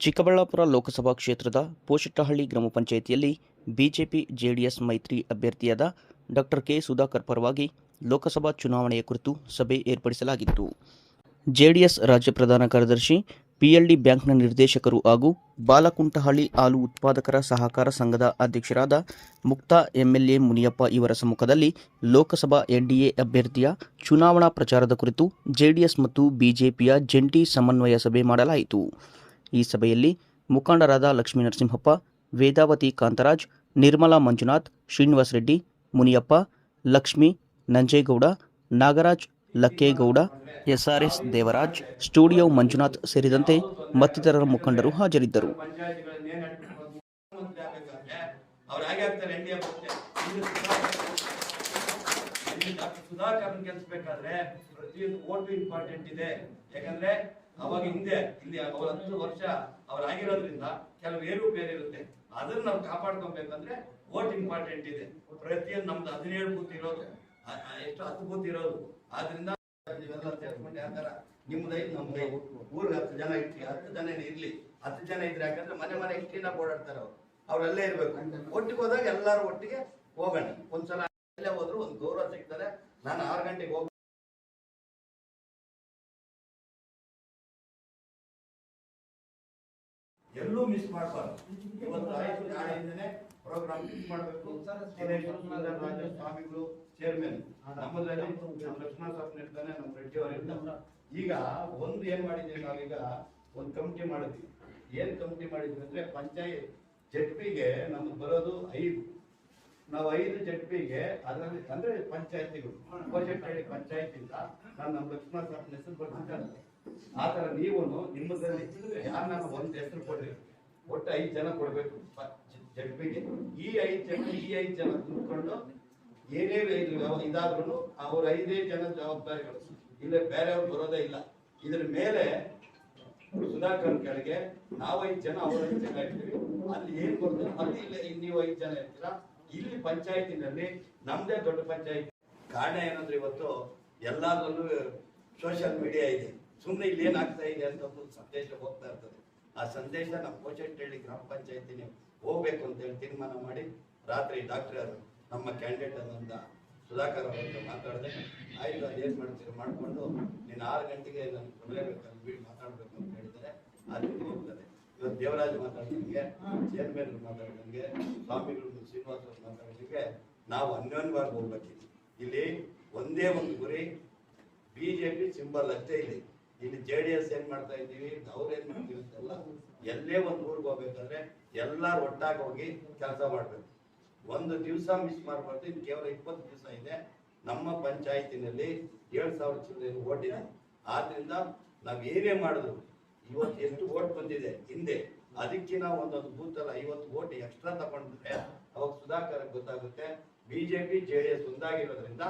ಚಿಕ್ಕಬಳ್ಳಾಪುರ ಲೋಕಸಭಾ ಕ್ಷೇತ್ರದ ಪೋಷಟ್ಟಹಳ್ಳಿ ಗ್ರಾಮ ಪಂಚಾಯಿತಿಯಲ್ಲಿ ಬಿಜೆಪಿ ಜೆಡಿಎಸ್ ಮೈತ್ರಿ ಅಭ್ಯರ್ಥಿಯಾದ ಡಾಕ್ಟರ್ ಕೆ ಸುಧಾಕರ್ ಪರವಾಗಿ ಲೋಕಸಭಾ ಚುನಾವಣೆಯ ಕುರಿತು ಸಭೆ ಏರ್ಪಡಿಸಲಾಗಿತ್ತು. ಜೆಡಿಎಸ್ ರಾಜ್ಯ ಪ್ರಧಾನ ಕಾರ್ಯದರ್ಶಿ, ಪಿಎಲ್ಡಿ ಬ್ಯಾಂಕ್ನ ನಿರ್ದೇಶಕರು ಹಾಗೂ ಬಾಲಕುಂಟಹಳ್ಳಿ ಹಾಲು ಉತ್ಪಾದಕರ ಸಹಕಾರ ಸಂಘದ ಅಧ್ಯಕ್ಷರಾದ ಮುಕ್ತಾ ಎಂಎಲ್ಎ ಮುನಿಯಪ್ಪ ಇವರ ಸಮ್ಮುಖದಲ್ಲಿ ಲೋಕಸಭಾ ಎನ್ಡಿಎ ಅಭ್ಯರ್ಥಿಯ ಚುನಾವಣಾ ಪ್ರಚಾರದ ಕುರಿತು ಜೆಡಿಎಸ್ ಮತ್ತು ಬಿಜೆಪಿಯ ಜಂಟಿ ಸಮನ್ವಯ ಸಭೆ ಮಾಡಲಾಯಿತು. ಈ ಸಭೆಯಲ್ಲಿ ಮುಖಂಡರಾದ ಲಕ್ಷ್ಮೀ ನರಸಿಂಹಪ್ಪ, ವೇದಾವತಿ ಕಾಂತರಾಜ್, ನಿರ್ಮಲಾ ಮಂಜುನಾಥ್, ಶ್ರೀನಿವಾಸ್ ರೆಡ್ಡಿ, ಮುನಿಯಪ್ಪ, ಲಕ್ಷ್ಮಿ ನಂಜೇಗೌಡ, ನಾಗರಾಜ್ ಲಕ್ಕೇಗೌಡ, ಎಸ್ಆರ್ಎಸ್ ದೇವರಾಜ್, ಸ್ಟುಡಿಯೋ ಮಂಜುನಾಥ್ ಸೇರಿದಂತೆ ಮತ್ತಿತರರ ಮುಖಂಡರು ಹಾಜರಿದ್ದರು. ಅವ್ರು ಆಗ್ತಾರೆ, ಎನ್ ಡಿ ಡಾಕ್ಟರ್ ಸುಧಾಕರ್ ಗೆಲ್ಸ್ಬೇಕಾದ್ರೆ ಪ್ರತಿಯೊಂದು ಓಟು ಇಂಪಾರ್ಟೆಂಟ್ ಇದೆ. ಯಾಕಂದ್ರೆ ಅವಾಗ ಹಿಂದೆ, ಇಲ್ಲಿ ಅವ್ರ ಹತ್ತು ವರ್ಷ ಅವರಾಗಿರೋದ್ರಿಂದ ಕೆಲವು ಏರುಪೇರು ಇರುತ್ತೆ. ಅದನ್ನ ನಾವು ಕಾಪಾಡ್ಕೊಬೇಕಂದ್ರೆ ಓಟ್ ಇಂಪಾರ್ಟೆಂಟ್ ಇದೆ. ಪ್ರತಿಯೊಂದು ನಮ್ದು ಹದಿನೇಳು ಬೂತ್ ಇರೋದು. ಎಷ್ಟು ಹತ್ತು ಬೂತ್ ಇರೋದು. ಆದ್ರಿಂದ ನೀವೆಲ್ಲ ಸೇರ್ಕೊಂಡು ಯಾವ ತರ ನಿಮ್ದೈದು ನಮ್ದು ಊರಿಗೆ ಹತ್ತು ಜನ ಇಟ್ಲಿ ಹತ್ತು ಜನ ಇರ್ಲಿ. ಹತ್ತು ಜನ ಇದ್ರೆ ಯಾಕಂದ್ರೆ ಮನೆ ಮನೆ ಇಷ್ಟಿನ ಓಡಾಡ್ತಾರೆ ಅವ್ರು. ಅವ್ರೆಲ್ಲೇ ಇರ್ಬೇಕು. ಒಟ್ಟಿಗೆ ಹೋದಾಗ ಎಲ್ಲಾರು ಒಟ್ಟಿಗೆ ಹೋಗೋಣ. ಒಂದ್ಸಲ ಎಲ್ಲೇ ಹೋದ್ರು ಒಂದು ಗೌರವ ಸಿಗ್ತಾರೆ ನಾನು ಆರು ಗಂಟೆಗೆ ಹೋಗಿ ಎಲ್ಲೂ ಮಿಸ್ ಮಾಡಬಾರ್ದು. ಇವತ್ತು ಆಯ್ತು ನಾಳೆಯಿಂದನೇ ಪ್ರೋಗ್ರಾಮ್ ಮಿಸ್ ಮಾಡಬೇಕು. ಸ್ವಾಮಿಗಳು ಚೇರ್ಮನ್ ನಮ್ಮ ಲಕ್ಷ್ಮಣ ಸ್ವಾಮಿ ಇರ್ತಾನೆ, ನಮ್ಮ ರೆಡ್ಡಿ ಅವರು ಈಗ ಒಂದು ಏನ್ ಮಾಡಿದ್ದೀವಿ ನಾವೀಗ? ಒಂದು ಕಮಿಟಿ ಮಾಡಿದ್ವಿ. ಏನ್ ಕಮಿಟಿ ಮಾಡಿದ್ವಿ ಅಂದ್ರೆ ಪಂಚಾಯತ್ ಜಡ್ಪಿಗೆ ನಮ್ಗೆ ಬರೋದು ಐದು. ನಾವು ಐದು ಜಡ್ಪಿಗೆ ಅದರಲ್ಲಿ ಅಂದ್ರೆ ಪಂಚಾಯತಿಗಳು ಕೋಶೆಟ್ಟಹಳ್ಳಿ ಪಂಚಾಯತಿಂದ ನಾನು ನಮ್ಮ ಲಕ್ಷ್ಮಣ ಸ್ವಾಮಿ ಹೆಸರು ಬರ್ತಿದ್ದಾರೆ. ಆತರ ತರ ನೀವು ನಿಮ್ಮದ್ರಲ್ಲಿ ಯಾರನ್ನ ಒಂದ್ ಹೆಸರು ಕೊಡ್ರಿ. ಒಟ್ಟು ಐದು ಜನ ಕೊಡ್ಬೇಕು ಜಡ್ಪಿಗೆ. ಈ ಐದು ಜನ, ಈ ಐದು ಜನ ತುಂಬಿಕೊಂಡು ಏನೇ ಇದಾದ್ರೂ ಅವ್ರ ಐದೇ ಜನ ಜವಾಬ್ದಾರಿಗಳು. ಇಲ್ಲೇ ಬೇರೆಯವ್ರು ಬರೋದೇ ಇಲ್ಲ. ಇದ್ರ ಮೇಲೆ ಸುಧಾಕರ್ ಕೆಳಗೆ ನಾವ್ ಐದು ಜನ ಅವ್ರ ಐದು ಜನ ಅಲ್ಲಿ ಏನ್ ಬರ್ತದೆ ಅಲ್ಲಿ ಇಲ್ಲ ನೀವು ಐದು ಜನ ಇರ್ತೀರಾ? ಇಲ್ಲಿ ಪಂಚಾಯತಿನಲ್ಲಿ ನಮ್ದೇ ದೊಡ್ಡ ಪಂಚಾಯತ್. ಕಾರಣ ಏನಂದ್ರೆ ಇವತ್ತು ಎಲ್ಲಾದ್ರಲ್ಲೂ ಸೋಷಿಯಲ್ ಮೀಡಿಯಾ ಇದೆ. ಸುಮ್ಮನೆ ಇಲ್ಲಿ ಏನಾಗ್ತಾ ಇದೆ ಅಂತ ಒಂದು ಸಂದೇಶ ಹೋಗ್ತಾ ಇರ್ತದೆ. ಆ ಸಂದೇಶ ನಮ್ಮ ಹೇಳಿ ಗ್ರಾಮ ಪಂಚಾಯತಿನೇ ಹೋಗ್ಬೇಕು ಅಂತ ಹೇಳಿ ತೀರ್ಮಾನ ಮಾಡಿ ರಾತ್ರಿ ಡಾಕ್ಟರ್ ನಮ್ಮ ಕ್ಯಾಂಡಿಡೇಟ್ ಆದಂತ ಸುಧಾಕರ್ ಅವರಿಂದ ಮಾತಾಡಿದೆ, ಆಯ್ತು ಅದೇನ್ ಮಾಡ್ತೀರಿ? ಮಾಡ್ಕೊಂಡು ನೀನು ಆರು ಗಂಟೆಗೆ ನಾನು ಕೊಡಲೇಬೇಕು ಅಲ್ಲಿ ಮಾತಾಡ್ಬೇಕು ಅಂತ ಹೇಳಿದ್ರೆ ರೀತಿ ಹೋಗ್ತದೆ ಇವತ್ತು ದೇವರಾಜ್ ಮಾತಾಡಿದಂಗೆ ಚೇರ್ಮನ್ ಮಾತಾಡಿದಂಗೆ ಸ್ವಾಮಿಗಳು ಶ್ರೀನಿವಾಸ ಮಾತಾಡಿದಂಗೆ ನಾವು ಅನ್ಯೋನ್ಯವಾಗಿ ಹೋಗ್ಬೇಕಿತ್ತು. ಇಲ್ಲಿ ಒಂದೇ ಒಂದು ಗುರಿ, ಬಿಜೆಪಿ ಸಿಂಬಲ್ ಅಷ್ಟೇ ಇಲ್ಲಿ. ಇಲ್ಲಿ ಜೆ ಡಿ ಎಸ್ ಏನ್ ಮಾಡ್ತಾ ಇದ್ದೀವಿ, ಅವ್ರು ಏನ್ ಮಾಡ್ತೀವಿ ಅಂತೆಲ್ಲ ಎಲ್ಲೇ ಒಂದು ಊರಿಗೆ ಹೋಗ್ಬೇಕಂದ್ರೆ ಎಲ್ಲಾರು ಒಟ್ಟಾಗಿ ಹೋಗಿ ಕೆಲಸ ಮಾಡ್ಬೇಕು. ಒಂದು ದಿವಸ ಮಿಸ್ ಮಾಡಬಾರ್ದು ಕೇವಲ ಇಪ್ಪತ್ತು ದಿವಸ ಇದೆ. ನಮ್ಮ ಪಂಚಾಯತಿನಲ್ಲಿ ಏಳು ಸಾವಿರ ಚಿಲ್ಲರೆ ಓಟಿದೆ. ಆದ್ರಿಂದ ನಾವು ಏನೇ ಮಾಡಿದ್ರು ಇವತ್ತು ಎಷ್ಟು ಓಟ್ ಬಂದಿದೆ? ಹಿಂದೆ. ಅದಕ್ಕಿನ ಒಂದೊಂದು ಬೂತ್ ಅಲ್ಲಿ ಐವತ್ತು ಓಟ್ ಎಕ್ಸ್ಟ್ರಾ ತಗೊಂಡ್ರೆ, ಅವಾಗ ಸುಧಾಕರ್ ಗೊತ್ತಾಗುತ್ತೆ. BJP JDS ಒಂದಾಗಿರೋದ್ರಿಂದ